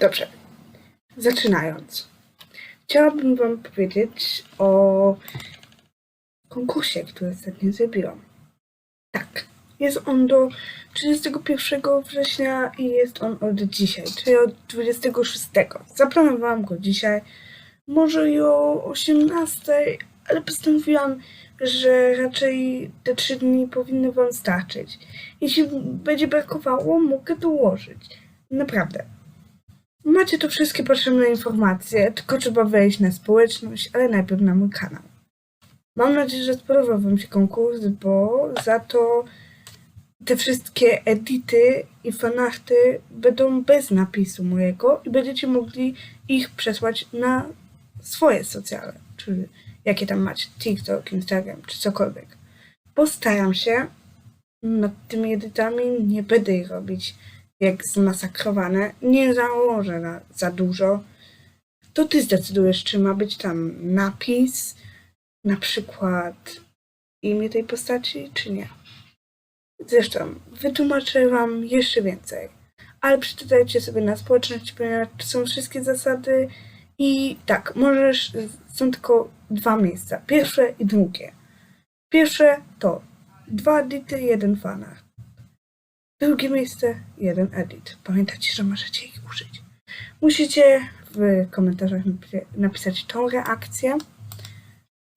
Dobrze. Zaczynając. Chciałabym Wam powiedzieć o konkursie, który ostatnio zrobiłam. Tak. Jest on do 31 września i jest on od dzisiaj, czyli od 26. Zaplanowałam go dzisiaj, może i o 18, ale postanowiłam, że raczej te trzy dni powinny Wam starczyć. Jeśli będzie brakowało, mogę dołożyć. Naprawdę. Macie tu wszystkie potrzebne informacje, tylko trzeba wejść na społeczność, ale najpierw na mój kanał. Mam nadzieję, że spodobał Wam się konkurs, bo za to te wszystkie edity i fanarty będą bez napisu mojego i będziecie mogli ich przesłać na swoje socjale, czyli jakie tam macie, TikTok, Instagram czy cokolwiek. Postaram się nad tymi edytami, nie będę ich robić jak zmasakrowane, nie założę na za dużo. To ty zdecydujesz, czy ma być tam napis, na przykład imię tej postaci, czy nie. Zresztą wytłumaczę wam jeszcze więcej, ale przeczytajcie sobie na społeczności, ponieważ są wszystkie zasady i tak, możesz, są tylko dwa miejsca, pierwsze i drugie. Pierwsze to dwa edity, jeden fanart. Drugie miejsce, jeden edit. Pamiętajcie, że możecie ich użyć. Musicie w komentarzach napi- napisać tą reakcję.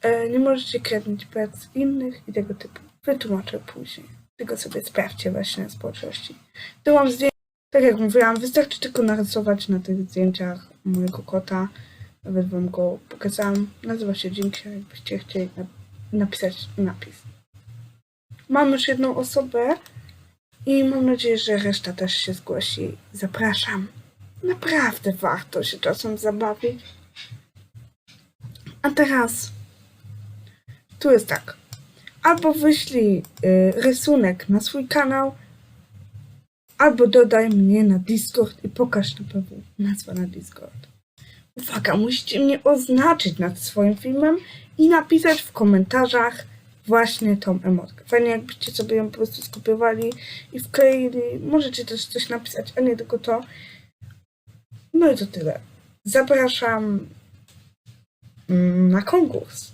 E, Nie możecie kradnąć prac innych i tego typu. Wytłumaczę później. Tylko sobie sprawdźcie właśnie na społeczności. Tu mam zdjęcie, tak jak mówiłam, wystarczy tylko narysować na tych zdjęciach mojego kota. Nawet wam go pokazałam. Nazywa się Jinxia, jakbyście chcieli na- napisać napis. Mam już jedną osobę i mam nadzieję, że reszta też się zgłosi. Zapraszam. Naprawdę warto się czasem zabawić. A teraz tu jest tak. Albo wyślij y, rysunek na swój kanał, albo dodaj mnie na Discord i pokaż na pewno nazwę na Discord. Uwaga, musicie mnie oznaczyć nad swoim filmem i napisać w komentarzach właśnie tą emotkę. Fajnie jakbyście sobie ją po prostu skopiowali i wkleili. Możecie też coś napisać, a nie tylko to. No i to tyle. Zapraszam mm, na konkurs.